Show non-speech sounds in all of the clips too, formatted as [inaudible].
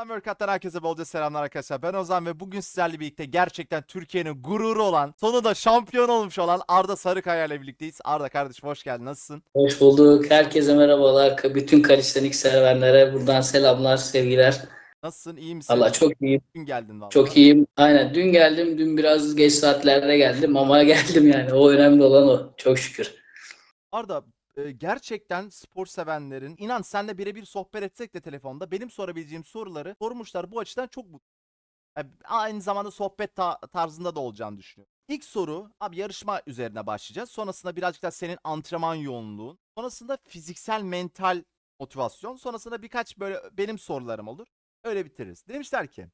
Ozan Workout'tan herkese bolca selamlar arkadaşlar. Ben Ozan ve bugün sizlerle birlikte gerçekten Türkiye'nin gururu olan, sonunda şampiyon olmuş olan Arda Sarıkaya ile birlikteyiz. Arda kardeşim hoş geldin. Nasılsın? Hoş bulduk. Herkese merhabalar. Bütün kalistenik sevenlere buradan selamlar, sevgiler. Nasılsın? İyi misin? Allah çok iyiyim. Bugün geldin valla. Çok iyiyim. Aynen dün geldim. Dün biraz geç saatlerde geldim ama [laughs] geldim yani. O önemli olan o. Çok şükür. Arda gerçekten spor sevenlerin inan senle birebir sohbet etsek de telefonda benim sorabileceğim soruları sormuşlar. Bu açıdan çok mutlu. Yani aynı zamanda sohbet ta- tarzında da olacağını düşünüyorum. İlk soru abi yarışma üzerine başlayacağız. Sonrasında birazcık da senin antrenman yoğunluğun. Sonrasında fiziksel mental motivasyon. Sonrasında birkaç böyle benim sorularım olur. Öyle bitiririz. Demişler ki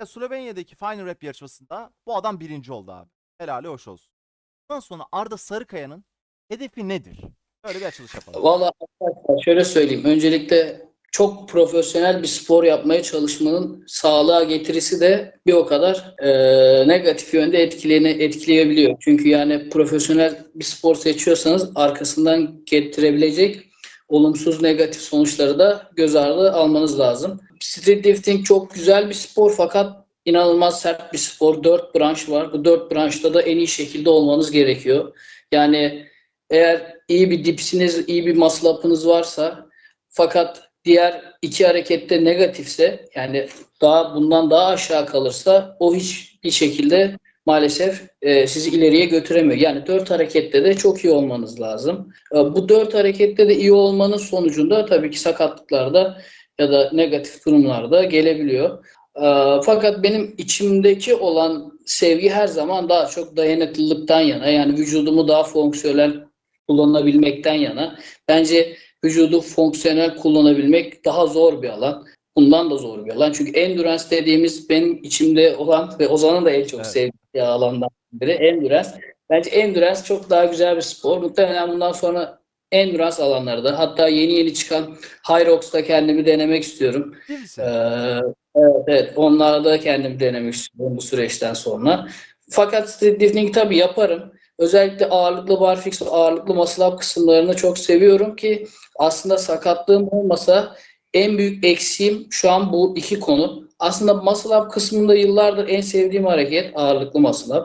ya Slovenya'daki Final Rap yarışmasında bu adam birinci oldu abi. Helali hoş olsun. Ondan sonra Arda Sarıkaya'nın hedefi nedir? Böyle bir açılış yapalım. Valla şöyle söyleyeyim. Öncelikle çok profesyonel bir spor yapmaya çalışmanın sağlığa getirisi de bir o kadar e, negatif yönde etkileyene, etkileyebiliyor. Çünkü yani profesyonel bir spor seçiyorsanız arkasından getirebilecek olumsuz negatif sonuçları da göz ardı almanız lazım. Street lifting çok güzel bir spor fakat inanılmaz sert bir spor. Dört branş var. Bu dört branşta da en iyi şekilde olmanız gerekiyor. Yani eğer iyi bir dipsiniz, iyi bir muscle up'ınız varsa fakat diğer iki harekette negatifse yani daha bundan daha aşağı kalırsa o hiçbir şekilde maalesef e, sizi ileriye götüremiyor. Yani dört harekette de çok iyi olmanız lazım. E, bu dört harekette de iyi olmanın sonucunda tabii ki sakatlıklarda ya da negatif durumlarda gelebiliyor. E, fakat benim içimdeki olan sevgi her zaman daha çok dayanıklılıktan yana. Yani vücudumu daha fonksiyonel kullanabilmekten yana. Bence vücudu fonksiyonel kullanabilmek daha zor bir alan. Bundan da zor bir alan. Çünkü endurance dediğimiz benim içimde olan ve Ozan'ın da en çok Evet. sevdiği alandan biri endurance. Bence endurance çok daha güzel bir spor. Muhtemelen bundan sonra endurance alanlarda hatta yeni yeni çıkan Hyrox'ta kendimi denemek istiyorum. Ee, evet, evet. Onlarda kendimi denemek istiyorum bu süreçten sonra. Fakat street lifting tabii yaparım. Özellikle ağırlıklı barfix ağırlıklı muscle kısımlarını çok seviyorum ki aslında sakatlığım olmasa en büyük eksiğim şu an bu iki konu. Aslında muscle kısmında yıllardır en sevdiğim hareket ağırlıklı muscle.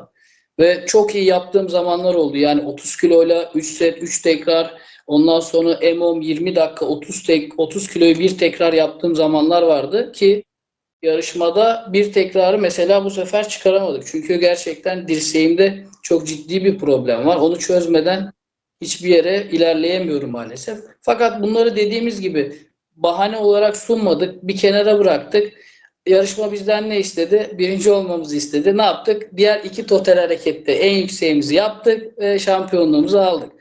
Ve çok iyi yaptığım zamanlar oldu. Yani 30 kiloyla 3 set, 3 tekrar ondan sonra EMOM 20 dakika 30 tek 30 kiloyu bir tekrar yaptığım zamanlar vardı ki yarışmada bir tekrarı mesela bu sefer çıkaramadık. Çünkü gerçekten dirseğimde çok ciddi bir problem var. Onu çözmeden hiçbir yere ilerleyemiyorum maalesef. Fakat bunları dediğimiz gibi bahane olarak sunmadık. Bir kenara bıraktık. Yarışma bizden ne istedi? Birinci olmamızı istedi. Ne yaptık? Diğer iki total harekette en yükseğimizi yaptık ve şampiyonluğumuzu aldık.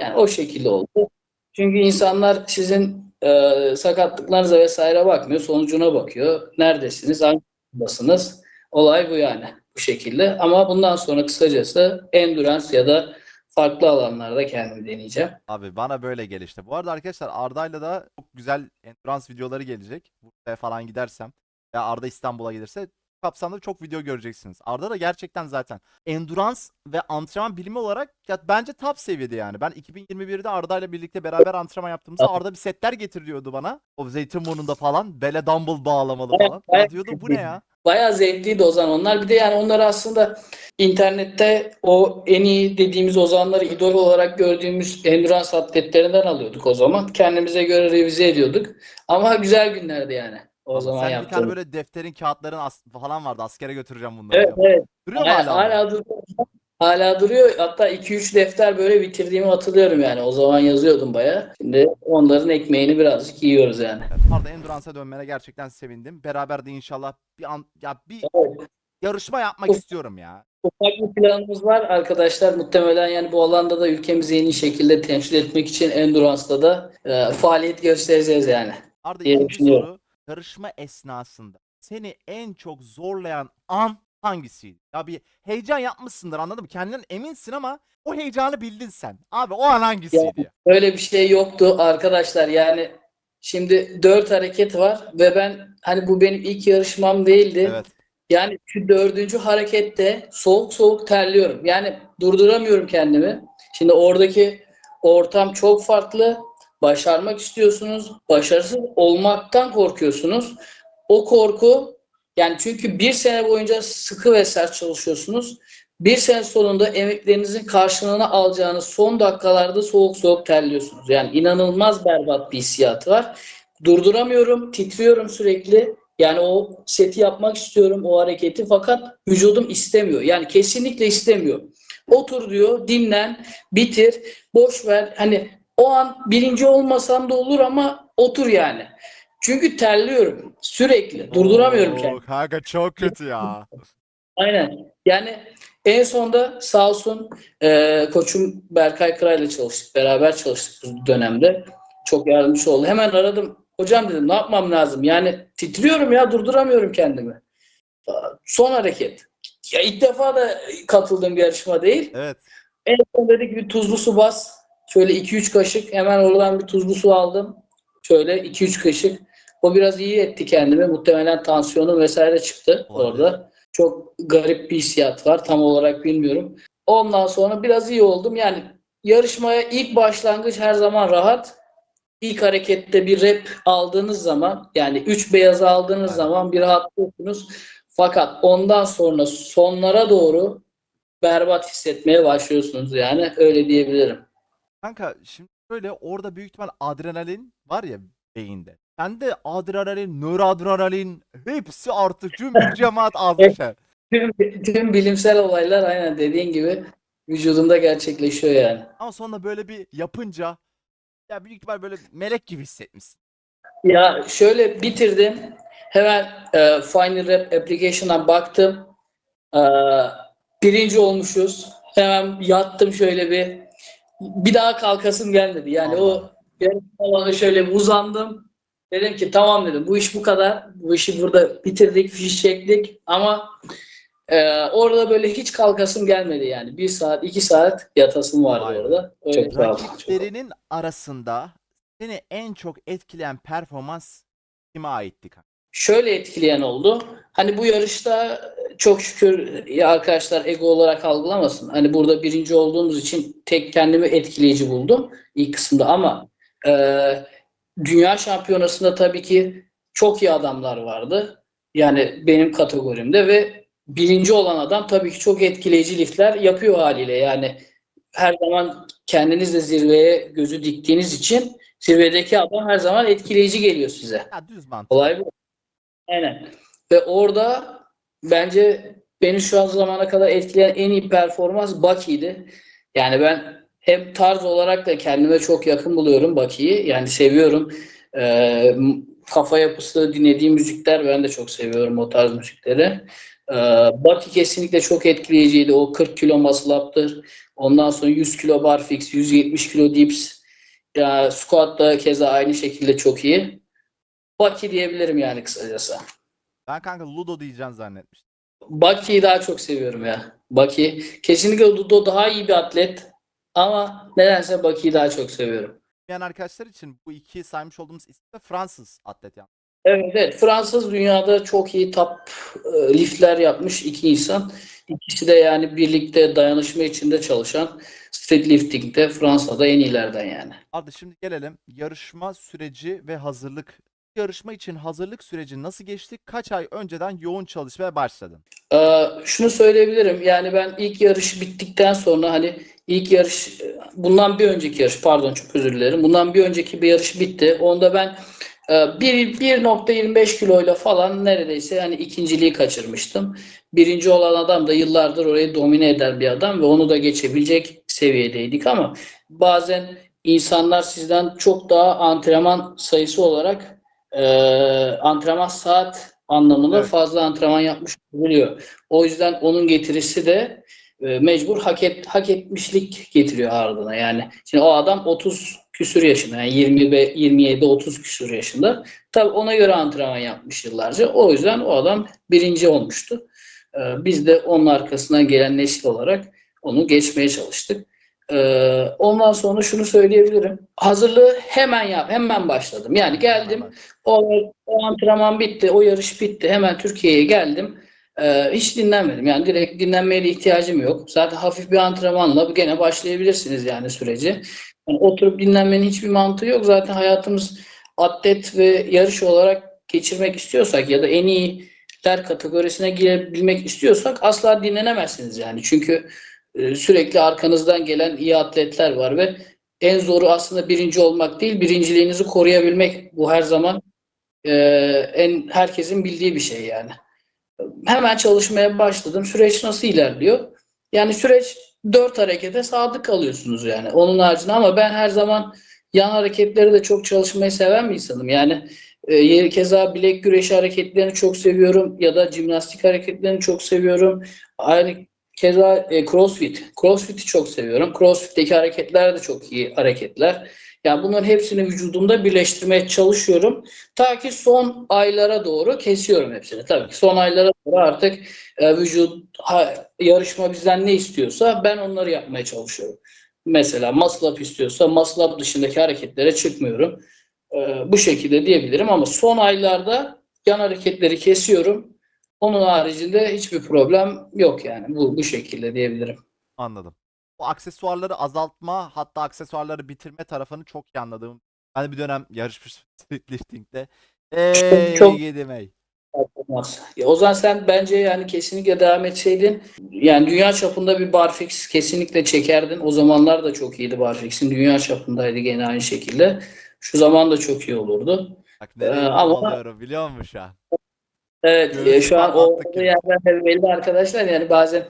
Yani o şekilde oldu. Çünkü insanlar sizin e, sakatlıklarınıza vesaire bakmıyor. Sonucuna bakıyor. Neredesiniz? Hangi durumdasınız? Olay bu yani. Bu şekilde. Ama bundan sonra kısacası endurance ya da farklı alanlarda kendimi deneyeceğim. Abi bana böyle gel işte. Bu arada arkadaşlar Arda'yla da çok güzel endurance videoları gelecek. Buraya falan gidersem veya Arda İstanbul'a gelirse kapsamda çok video göreceksiniz. Arda da gerçekten zaten endurance ve antrenman bilimi olarak ya bence top seviyede yani. Ben 2021'de Arda ile birlikte beraber antrenman yaptığımızda Arda bir setler getiriyordu bana. O Zeytinburnu'nda falan. Bele dumbbell bağlamalı falan. Evet. diyordum bu ne ya? Bayağı zevkliydi Ozan onlar. Bir de yani onları aslında internette o en iyi dediğimiz Ozanları idol olarak gördüğümüz endurance atletlerinden alıyorduk o zaman. Kendimize göre revize ediyorduk. Ama güzel günlerdi yani. O Ama zaman sen bir tane böyle defterin, kağıtların as- falan vardı. Askere götüreceğim bunları. Evet, evet. Duruyor mu Hala, hala? hala duruyor. Hala duruyor. Hatta 2-3 defter böyle bitirdiğimi hatırlıyorum yani. O zaman yazıyordum bayağı. Şimdi onların ekmeğini birazcık yiyoruz yani. Arda Endurance'a dönmene gerçekten sevindim. Beraber de inşallah bir an ya bir Evet. yarışma yapmak Uf. istiyorum ya. Ufak bir planımız var arkadaşlar. Muhtemelen yani bu alanda da ülkemizi en iyi şekilde temsil etmek için Endurance'da da e, faaliyet göstereceğiz yani. Arda ikinci soru. Yarışma esnasında seni en çok zorlayan an hangisiydi? Ya bir heyecan yapmışsındır anladın mı? Kendinden eminsin ama o heyecanı bildin sen. Abi o an hangisiydi? Öyle bir şey yoktu arkadaşlar. Yani şimdi dört hareket var ve ben hani bu benim ilk yarışmam değildi. Evet. Yani şu dördüncü harekette soğuk soğuk terliyorum. Yani durduramıyorum kendimi. Şimdi oradaki ortam çok farklı. Başarmak istiyorsunuz. Başarısız olmaktan korkuyorsunuz. o korku yani çünkü bir sene boyunca sıkı ve sert çalışıyorsunuz. Bir sene sonunda emeklerinizin karşılığını alacağınız son dakikalarda soğuk soğuk terliyorsunuz. Yani inanılmaz berbat bir hissiyatı var. Durduramıyorum, titriyorum sürekli. Yani o seti yapmak istiyorum, o hareketi fakat vücudum istemiyor. Yani kesinlikle istemiyor. Otur diyor, dinlen, bitir, boş ver. Hani o an birinci olmasam da olur ama otur yani. Çünkü terliyorum sürekli. Durduramıyorum Oo, kendimi. Kanka çok kötü ya. Aynen. Yani en sonda sağ olsun e, koçum Berkay Kıray'la çalıştık. Beraber çalıştık bu dönemde. Çok yardımcı oldu. Hemen aradım. Hocam dedim ne yapmam lazım? Yani titriyorum ya durduramıyorum kendimi. Son hareket. Ya ilk defa da katıldığım bir yarışma değil. Evet. En son dedik bir tuzlu su bas. Şöyle 2-3 kaşık. Hemen oradan bir tuzlu su aldım. Şöyle 2-3 kaşık. O biraz iyi etti kendimi. Muhtemelen tansiyonum vesaire çıktı Olabilir. orada. Çok garip bir hissiyat var. Tam olarak bilmiyorum. Ondan sonra biraz iyi oldum. Yani yarışmaya ilk başlangıç her zaman rahat. İlk harekette bir rep aldığınız zaman yani 3 beyaz aldığınız Evet. zaman bir rahatlıyorsunuz. Fakat ondan sonra sonlara doğru berbat hissetmeye başlıyorsunuz yani öyle diyebilirim. Kanka şimdi böyle orada büyük ihtimal adrenalin var ya beyinde. Sende adrenalin, nöradrenalin hepsi artık cümbür [laughs] cemaat azmış. he. Tüm, tüm bilimsel olaylar aynen dediğin gibi vücudumda gerçekleşiyor yani. Ama sonra böyle bir yapınca ya büyük ihtimal böyle melek gibi hissetmişsin. Ya şöyle bitirdim. Hemen e, Final Rap Application'a baktım. E, birinci olmuşuz. Hemen yattım şöyle bir. Bir daha kalkasım gelmedi. Yani Allah. o yarım alana şöyle bir uzandım. Dedim ki tamam dedim bu iş bu kadar. Bu işi burada bitirdik, fiş çektik ama e, orada böyle hiç kalkasım gelmedi yani. Bir saat, iki saat yatasım vardı be. orada. Öyle Çok. Rakiplerinin arasında seni en çok etkileyen performans kime aitti kanka? şöyle etkileyen oldu. Hani bu yarışta çok şükür ya arkadaşlar ego olarak algılamasın. Hani burada birinci olduğumuz için tek kendimi etkileyici buldum ilk kısımda ama e, dünya şampiyonasında tabii ki çok iyi adamlar vardı. Yani benim kategorimde ve birinci olan adam tabii ki çok etkileyici liftler yapıyor haliyle. Yani her zaman kendiniz de zirveye gözü diktiğiniz için zirvedeki adam her zaman etkileyici geliyor size. Ya düz mantık. Olay bu. Aynen. Ve orada bence beni şu an zamana kadar etkileyen en iyi performans Bucky'di. Yani ben hem tarz olarak da kendime çok yakın buluyorum Bucky'yi. Yani seviyorum. M- kafa yapısı, dinlediğim müzikler ben de çok seviyorum o tarz müzikleri. Ee, Bucky kesinlikle çok etkileyiciydi. O 40 kilo muscle up'tır. Ondan sonra 100 kilo barfix, 170 kilo dips. Ya squat da keza aynı şekilde çok iyi. Bucky diyebilirim yani kısacası. Ben kanka Ludo diyeceğim zannetmiştim. Bucky'yi daha çok seviyorum ya. Bucky. Kesinlikle Ludo daha iyi bir atlet. Ama nedense Bucky'yi daha çok seviyorum. Yani arkadaşlar için bu iki saymış olduğumuz isim de Fransız atlet yani. Evet, evet. Fransız dünyada çok iyi top e, liftler yapmış iki insan. İkisi de yani birlikte dayanışma içinde çalışan street lifting'de Fransa'da en iyilerden yani. Arda şimdi gelelim yarışma süreci ve hazırlık. Yarışma için hazırlık süreci nasıl geçti? Kaç ay önceden yoğun çalışmaya başladın? Ee, şunu söyleyebilirim. Yani ben ilk yarış bittikten sonra hani ilk yarış bundan bir önceki yarış pardon çok özür dilerim. Bundan bir önceki bir yarış bitti. Onda ben e, bir 1.25 kiloyla falan neredeyse hani ikinciliği kaçırmıştım. Birinci olan adam da yıllardır orayı domine eden bir adam ve onu da geçebilecek seviyedeydik ama bazen insanlar sizden çok daha antrenman sayısı olarak e, antrenman saat anlamında Evet. fazla antrenman yapmış biliyor. O yüzden onun getirisi de e, mecbur hak, et, hak etmişlik getiriyor ardına. Yani şimdi o adam 30 küsür yaşında. Yani 20 ve 27 30 küsür yaşında. Tabii ona göre antrenman yapmış yıllarca. O yüzden o adam birinci olmuştu. E, biz de onun arkasından gelen nesil olarak onu geçmeye çalıştık. E, ondan sonra şunu söyleyebilirim. Hazırlığı hemen yap, hemen başladım. Yani geldim, o, o antrenman bitti, o yarış bitti. Hemen Türkiye'ye geldim. Ee, hiç dinlenmedim. Yani direkt dinlenmeye de ihtiyacım yok. Zaten hafif bir antrenmanla gene başlayabilirsiniz yani süreci. Yani oturup dinlenmenin hiçbir mantığı yok. Zaten hayatımız atlet ve yarış olarak geçirmek istiyorsak ya da en iyiler kategorisine girebilmek istiyorsak asla dinlenemezsiniz yani. Çünkü e, sürekli arkanızdan gelen iyi atletler var ve en zoru aslında birinci olmak değil, birinciliğinizi koruyabilmek. Bu her zaman e, en herkesin bildiği bir şey yani. Hemen çalışmaya başladım. Süreç nasıl ilerliyor? Yani süreç dört harekete sadık kalıyorsunuz yani. Onun haricinde ama ben her zaman yan hareketleri de çok çalışmayı seven bir insanım. Yani e, keza bilek güreşi hareketlerini çok seviyorum ya da jimnastik hareketlerini çok seviyorum. Aynı keza e, crossfit. Crossfit'i çok seviyorum. Crossfit'teki hareketler de çok iyi hareketler. Yani bunların hepsini vücudumda birleştirmeye çalışıyorum. Ta ki son aylara doğru kesiyorum hepsini. Tabii ki son aylara doğru artık e, vücut ha, yarışma bizden ne istiyorsa ben onları yapmaya çalışıyorum. Mesela muscle up istiyorsa muscle up dışındaki hareketlere çıkmıyorum. E, bu şekilde diyebilirim ama son aylarda yan hareketleri kesiyorum. Onun haricinde hiçbir problem yok yani. Bu, bu şekilde diyebilirim. Anladım. O aksesuarları azaltma hatta aksesuarları bitirme tarafını çok iyi anladım. Ben bir dönem yarışmıştım streetlifting'de. [laughs] Ey çok- ey. Olmaz. Ya, o zaman sen bence yani kesinlikle devam etseydin yani dünya çapında bir barfix kesinlikle çekerdin. O zamanlar da çok iyiydi barfix'in. Dünya çapındaydı gene aynı şekilde. Şu zaman da çok iyi olurdu. Bak nereye Ee, ama- biliyor musun şu an? Evet, Göğsü e, şu an o yerden de belli arkadaşlar yani bazen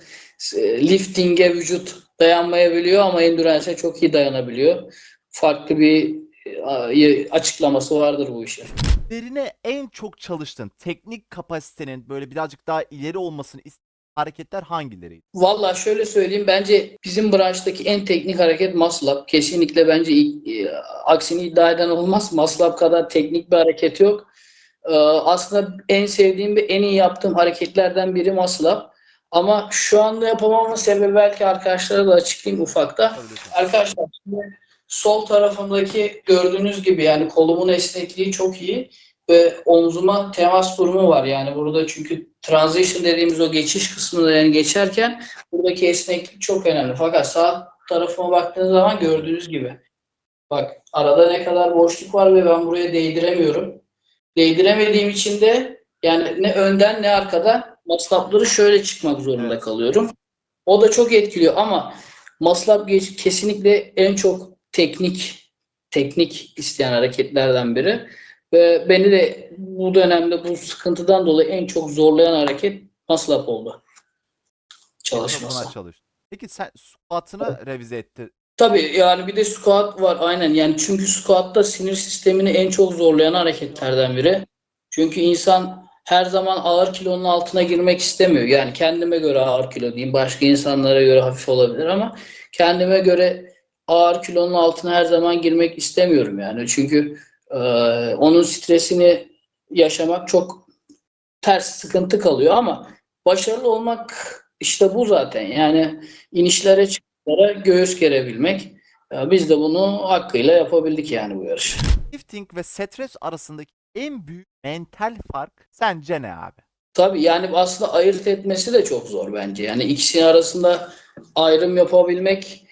e, lifting'e vücut dayanmayabiliyor ama endurance'e çok iyi dayanabiliyor. Farklı bir e, açıklaması vardır bu işin. Üzerine en çok çalıştığın teknik kapasitenin böyle birazcık daha ileri olmasını istediğin hareketler hangileriydi? Valla şöyle söyleyeyim bence bizim branştaki en teknik hareket muscle-up. Kesinlikle bence e, aksini iddia eden olmaz. Muscle-up kadar teknik bir hareket yok. Ee, aslında en sevdiğim ve en iyi yaptığım hareketlerden biri muscle-up. Ama şu anda yapamamın sebebi belki arkadaşlara da açıklayayım ufakta. Arkadaşlar şimdi sol tarafımdaki gördüğünüz gibi yani kolumun esnekliği çok iyi ve omzuma temas durumu var. Yani burada çünkü transition dediğimiz o geçiş kısmında yani geçerken buradaki esneklik çok önemli. Fakat sağ tarafıma baktığınız zaman gördüğünüz gibi bak arada ne kadar boşluk var ve ben buraya değdiremiyorum. Değdiremediğim için de yani ne önden ne arkadan maslapları şöyle çıkmak zorunda Evet. kalıyorum. O da çok etkiliyor ama maslap kesinlikle en çok teknik teknik isteyen hareketlerden biri ve beni de bu dönemde bu sıkıntıdan dolayı en çok zorlayan hareket maslap oldu. Çalışması. Peki sen squat'ını revize etti. Tabii yani bir de squat var aynen yani çünkü squat'ta sinir sistemini en çok zorlayan hareketlerden biri. Çünkü insan her zaman ağır kilonun altına girmek istemiyor. Yani kendime göre ağır kilo diyeyim, başka insanlara göre hafif olabilir ama kendime göre ağır kilonun altına her zaman girmek istemiyorum yani. Çünkü e, onun stresini yaşamak çok ters sıkıntı kalıyor ama başarılı olmak işte bu zaten. Yani inişlere çıkışlara göğüs gerebilmek. Ya Biz de bunu hakkıyla yapabildik yani bu yarışı. Lifting ve stres arasındaki en büyük mental fark sence ne abi? Tabii yani aslında ayırt etmesi de çok zor bence. Yani ikisinin arasında ayrım yapabilmek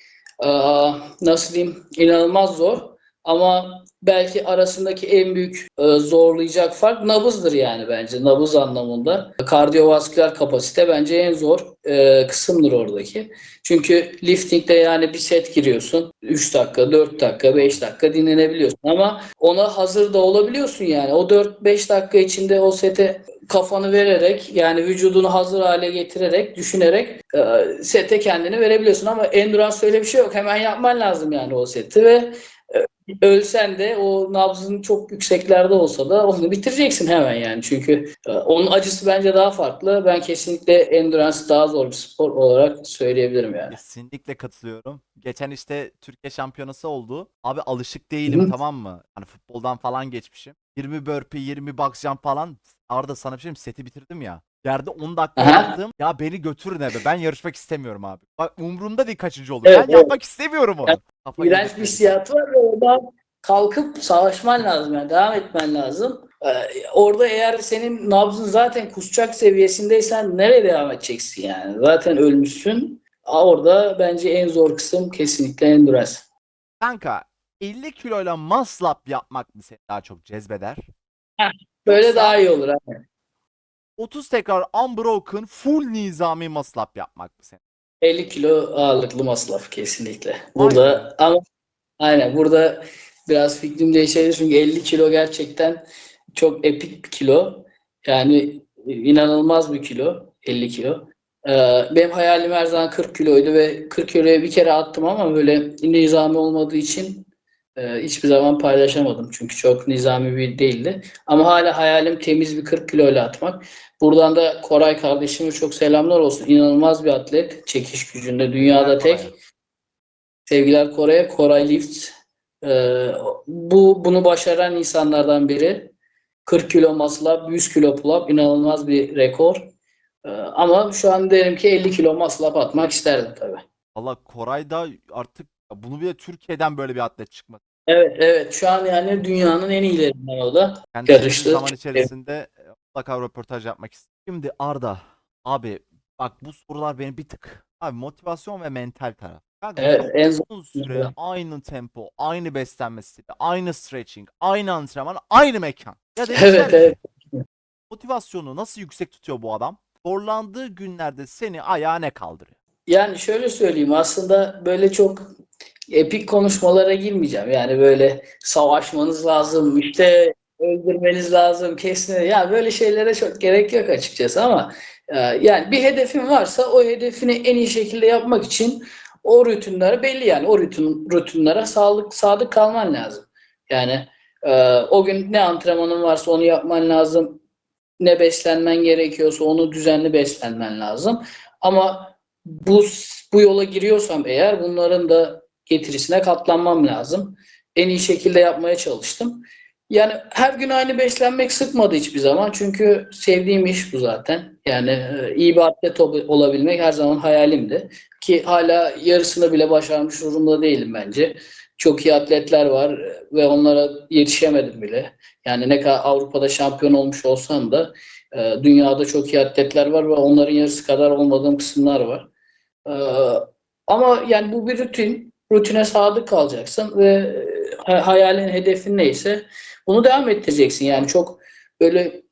eee, nasıl diyeyim inanılmaz zor. Ama belki arasındaki en büyük e, zorlayacak fark nabızdır yani bence. Nabız anlamında. Kardiyovasküler kapasite bence en zor e, kısımdır oradaki. Çünkü liftingde yani bir set giriyorsun. 3 dakika, 4 dakika, 5 dakika dinlenebiliyorsun. Ama ona hazır da olabiliyorsun yani. O 4-5 dakika içinde o sete kafanı vererek yani vücudunu hazır hale getirerek, düşünerek e, sete kendini verebiliyorsun. Ama endurance öyle bir şey yok. Hemen yapman lazım yani o seti ve ölsen de o nabzın çok yükseklerde olsa da onu bitireceksin hemen yani. Çünkü e, onun acısı bence daha farklı. Ben kesinlikle endurance daha zor bir spor olarak söyleyebilirim yani. Kesinlikle katılıyorum. Geçen işte Türkiye şampiyonası oldu. Abi alışık değilim Hı. tamam mı? Hani futboldan falan geçmişim. 20 burpee, 20 box jump falan. Arada sana bir şey mi? seti bitirdim ya. Yerde 10 dakika Aha. yaptım. Ya beni götürün eve. Ben yarışmak istemiyorum abi. Bak umurumda değil kaçıncı olur. Evet, ben evet. yapmak istemiyorum onu. Yani Kafayı İğrenç bir hissiyatı var ve oradan kalkıp savaşman lazım yani devam etmen lazım. Ee, orada eğer senin nabzın zaten kusacak seviyesindeysen nereye devam edeceksin yani? Zaten ölmüşsün. Orada bence en zor kısım kesinlikle endurance. Kanka 50 kiloyla muscle up yapmak mı seni daha çok cezbeder? Böyle Yoksa- daha iyi olur. Aynen. 30 tekrar unbroken full nizami maslap yapmak mı senin? 50 kilo ağırlıklı maslaf kesinlikle. Burada ama aynen burada biraz fikrim değişebilir çünkü 50 kilo gerçekten çok epik bir kilo. Yani inanılmaz bir kilo 50 kilo. Ee, benim hayalim her zaman 40 kiloydu ve 40 kiloya bir kere attım ama böyle nizami olmadığı için e, hiçbir zaman paylaşamadım. Çünkü çok nizami bir değildi. Ama hala hayalim temiz bir 40 kiloyla atmak. Buradan da Koray kardeşime çok selamlar olsun. İnanılmaz bir atlet. Çekiş gücünde dünyada tek. Sevgiler Kore'ye. Koray Lift. Ee, bu bunu başaran insanlardan biri. 40 kilo muscle up, 100 kilo pull inanılmaz bir rekor. Ee, ama şu an derim ki 50 kilo muscle atmak isterdim tabii. Valla Koray da artık bunu bile Türkiye'den böyle bir atlet çıkmadı. Evet evet şu an yani dünyanın en iyilerinden o da. Kendisi Yarıştı. zaman içerisinde e, mutlaka röportaj yapmak istiyorum. Şimdi Arda abi bak bu sorular beni bir tık. Abi motivasyon ve mental taraf. Kanka Evet en uzun süre Evet. aynı tempo, aynı beslenme stili, aynı stretching, aynı antrenman, aynı mekan. Ya Evet evet. motivasyonu nasıl yüksek tutuyor bu adam? Zorlandığı günlerde seni ayağa ne kaldırıyor? Yani şöyle söyleyeyim aslında böyle çok epik konuşmalara girmeyeceğim. Yani böyle savaşmanız lazım, işte öldürmeniz lazım, kesme. Ya böyle şeylere çok gerek yok açıkçası ama e, yani bir hedefin varsa o hedefini en iyi şekilde yapmak için o rutinler belli yani o rutin rutinlere sağlık sadık kalman lazım. Yani e, o gün ne antrenmanın varsa onu yapman lazım. Ne beslenmen gerekiyorsa onu düzenli beslenmen lazım. Ama bu bu yola giriyorsam eğer bunların da getirisine katlanmam lazım. En iyi şekilde yapmaya çalıştım. Yani her gün aynı beslenmek sıkmadı hiçbir zaman. Çünkü sevdiğim iş bu zaten. Yani e, iyi bir atlet ol- olabilmek her zaman hayalimdi. Ki hala yarısını bile başarmış durumda değilim bence. Çok iyi atletler var ve onlara yetişemedim bile. Yani ne kadar Avrupa'da şampiyon olmuş olsam da e, dünyada çok iyi atletler var ve onların yarısı kadar olmadığım kısımlar var. Ee, ama yani bu bir rutin. Rutine sadık kalacaksın ve e, hayalin, hedefin neyse bunu devam ettireceksin. Yani çok böyle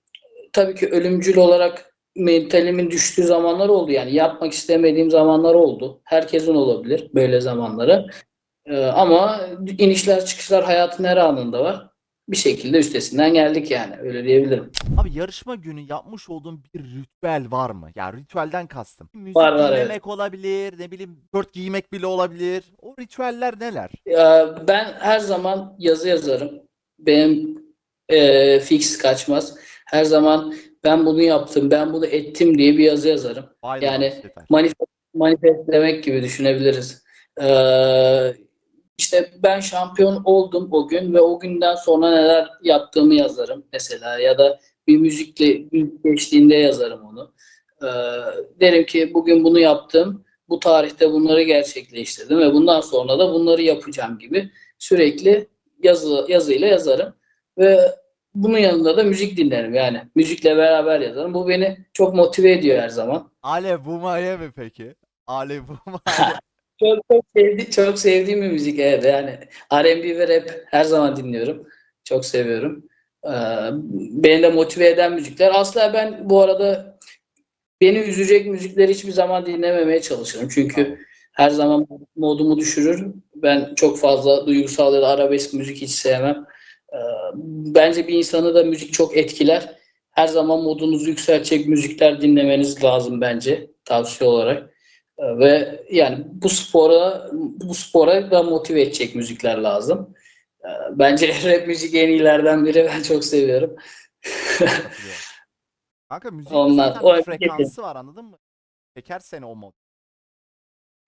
tabii ki ölümcül olarak mentalimin düştüğü zamanlar oldu. Yani yapmak istemediğim zamanlar oldu. Herkesin olabilir böyle zamanları. Ee, ama inişler çıkışlar hayatın her anında var. Bir şekilde üstesinden geldik yani. Öyle diyebilirim. Abi yarışma günü yapmış olduğun bir ritüel var mı? Ya ritüelden kastım. Müzik Var, var, evet. dinlemek olabilir, ne bileyim tişört giymek bile olabilir. O ritüeller neler? Ee, Ben her zaman yazı yazarım. Benim e, fix kaçmaz. Her zaman ben bunu yaptım, ben bunu ettim diye bir yazı yazarım. Be Yani. Manifest, manifestlemek gibi düşünebiliriz. Ee, işte ben şampiyon oldum o gün ve o günden sonra neler yaptığımı yazarım mesela ya da bir müzikle müzik geçtiğinde yazarım onu. Ee, derim ki bugün bunu yaptım, bu tarihte bunları gerçekleştirdim ve bundan sonra da bunları yapacağım gibi sürekli yazı yazıyla yazarım ve bunun yanında da müzik dinlerim yani müzikle beraber yazarım. Bu beni çok motive ediyor her zaman. Ale Bumaye mi peki? Ale Bumaye. [laughs] Çok çok, sevdi, çok sevdiğim bir müzik evet yani R&B ve rap her zaman dinliyorum. Çok seviyorum. Ee, beni de motive eden müzikler. Aslında ben bu arada beni üzecek müzikleri hiçbir zaman dinlememeye çalışırım. Çünkü her zaman modumu düşürür. Ben çok fazla duygusal ya da arabesk müzik hiç sevmem. Ee, bence bir insanı da müzik çok etkiler. Her zaman modunuzu yükseltecek müzikler dinlemeniz lazım bence tavsiye olarak. Ve yani bu spora bu spora da motive edecek müzikler lazım. Ee, Bence [laughs] rap müzik en iyilerden biri. Ben çok seviyorum. Kanka müziğin Onlar- zaten o frekansı var anladın mı? Çeker seni o mod.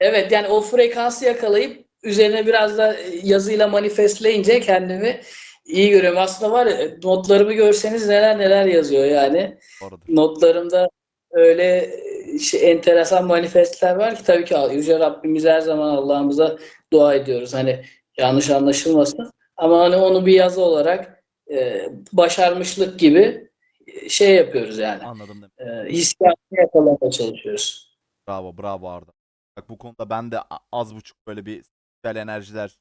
Evet yani o frekansı yakalayıp üzerine biraz da yazıyla manifestleyince kendimi iyi görüyorum. Aslında var ya notlarımı görseniz neler neler yazıyor yani. Doğrudur. Notlarımda öyle şey, enteresan manifestler var ki tabii ki Yüce Rabbimiz her zaman Allah'ımıza dua ediyoruz. Hani yanlış anlaşılmasın. Ama hani onu bir yazı olarak e, başarmışlık gibi e, şey yapıyoruz yani. Anladım. E, hissiyatını yakalamaya çalışıyoruz. Bravo bravo Arda. Bak bu konuda ben de az buçuk böyle bir güzel enerjiler.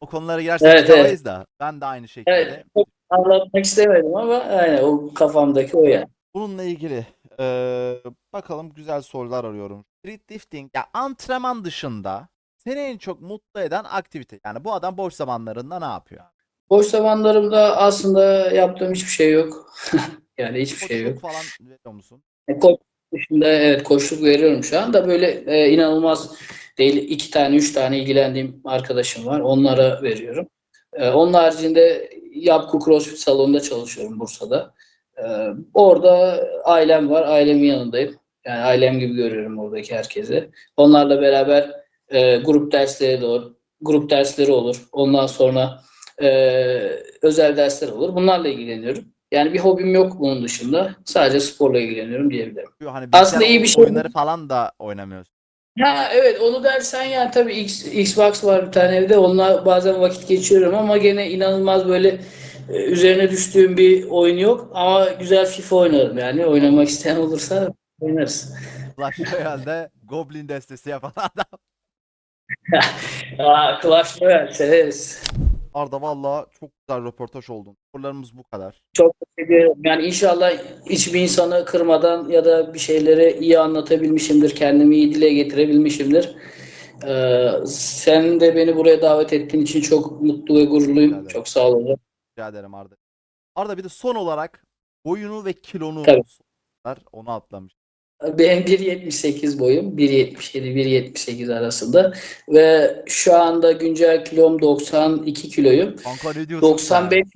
O konulara girersek Evet, çıkamayız da ben de aynı şekilde Evet. Anlatmak istemedim ama aynen o kafamdaki o yani. Bununla ilgili eee, bakalım güzel sorular arıyorum. Street lifting ya antrenman dışında seni en çok mutlu eden aktivite. Yani bu adam boş zamanlarında ne yapıyor? Boş zamanlarımda aslında yaptığım hiçbir şey yok. [laughs] Yani hiçbir şey yok. Falan veriyor musun? E, Koç dışında evet koçluk veriyorum şu anda. Böyle e, inanılmaz değil iki tane üç tane ilgilendiğim arkadaşım var. Onlara veriyorum. E, onun haricinde Yapku CrossFit salonunda çalışıyorum Bursa'da. E, orada ailem var. Ailemin yanındayım. Yani ailem gibi görüyorum oradaki herkesi. Onlarla beraber e, grup dersleri de olur. Grup dersleri olur. Ondan sonra e, özel dersler olur. Bunlarla ilgileniyorum. Yani bir hobim yok bunun dışında. Sadece sporla ilgileniyorum diyebilirim. Hani Aslında iyi bir şey. oyunları falan da oynamıyorsun. Ha evet onu dersen yani tabii X, Xbox var bir tane evde. Onunla bazen vakit geçiriyorum ama gene inanılmaz böyle üzerine düştüğüm bir oyun yok. Ama güzel FIFA oynarım yani. Oynamak isteyen olursa oynarız. Clash Royale'de Goblin destesi yapan adam. [laughs] Aa, Clash Royale severiz. Arda valla çok güzel röportaj oldun. Sorularımız bu kadar. Çok teşekkür ederim. Yani inşallah hiçbir insanı kırmadan ya da bir şeyleri iyi anlatabilmişimdir. Kendimi iyi dile getirebilmişimdir. Ee, sen de beni buraya davet ettiğin için çok mutlu ve gururluyum. Çok sağ ol hocam. Rica ederim Arda. Arda bir de son olarak boyunu ve kilonu Tabii. Onu atlamış. Benim 1.78 boyum. 1.77-1.78 arasında. Ve şu anda güncel kilom 92 kiloyum. Kanka ne diyorsun 95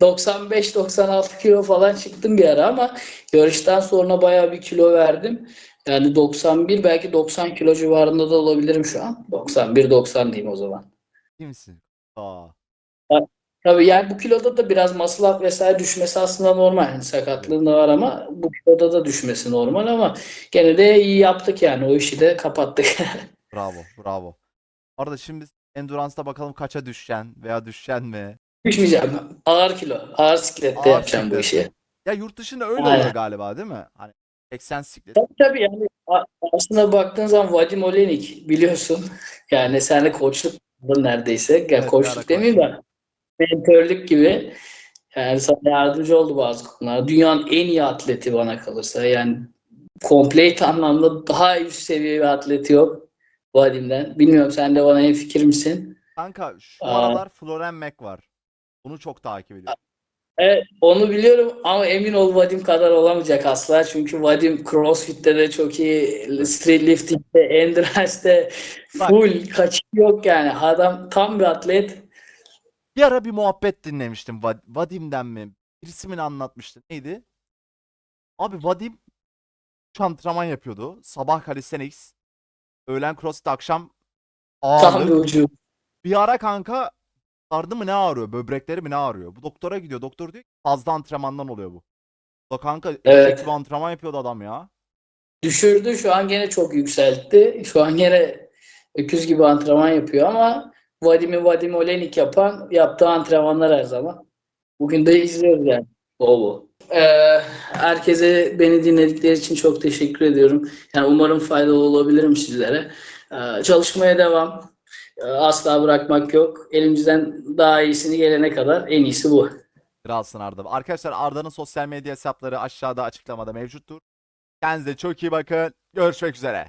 95-96 kilo falan çıktım bir ara ama yarıştan sonra bayağı bir kilo verdim. Yani 91 belki 90 kilo civarında da olabilirim şu an. 91-90 diyeyim o zaman. Kimsin? Aa. Tabii yani bu kiloda da biraz up vesaire düşmesi aslında normal. Yani sakatlığın da var ama bu kiloda da düşmesi normal ama gene de iyi yaptık yani o işi de kapattık. [laughs] Bravo, bravo. Arada şimdi Endurance'da bakalım kaça düşeceksin veya düşeceksin mi? Düşmeyeceğim. Ağır kilo. Ağır siklette Ağır yapacağım bu işi. Ya yurt dışında öyle Aynen. oluyor galiba değil mi? Hani 80 siklet. Tabii tabii yani aslında baktığın zaman Vadim Olenik biliyorsun. [laughs] Yani senle koçluk neredeyse. Yani Evet, koçluk demeyeyim de mentörlük gibi. Yani sana yardımcı oldu bazı konularda. Dünyanın en iyi atleti bana kalırsa. Yani kompleit anlamda daha üst seviye bir atleti yok Vadim'den. Bilmiyorum sen de bana en fikir misin? Kanka şu Aa. aralar Floren Mac var. Bunu çok takip ediyorum. Evet, onu biliyorum ama emin ol Vadim kadar olamayacak asla. Çünkü Vadim CrossFit'te de çok iyi, street lifting'de, endurance'de Bak. full kaçış yok yani. Adam tam bir atlet. Bir ara bir muhabbet dinlemiştim. Va- Vadim'den mi? Birisi mi anlatmıştı? Neydi? Abi Vadim antrenman yapıyordu. Sabah calisthenics, öğlen crossfit, akşam ağırlık. Bir ara kanka sardı mı ne ağrıyor? Böbrekleri mi ne ağrıyor? Bu doktora gidiyor. Doktor diyor ki fazla antrenmandan oluyor bu. Da kanka Evet. gibi antrenman yapıyordu adam ya. Düşürdü. Şu an gene çok yükseltti. Şu an gene öküz gibi antrenman yapıyor ama Vadim'i Vadim Olenik yapan yaptığı antrenmanlar her zaman. Bugün de izliyoruz yani. Bol bol. Ee, herkese beni dinledikleri için çok teşekkür ediyorum. Yani umarım faydalı olabilirim sizlere. Ee, çalışmaya devam. Ee, asla bırakmak yok. Elimizden daha iyisini gelene kadar en iyisi bu. Kralsın Arda. Arkadaşlar Arda'nın sosyal medya hesapları aşağıda açıklamada mevcuttur. Kendinize çok iyi bakın. Görüşmek üzere.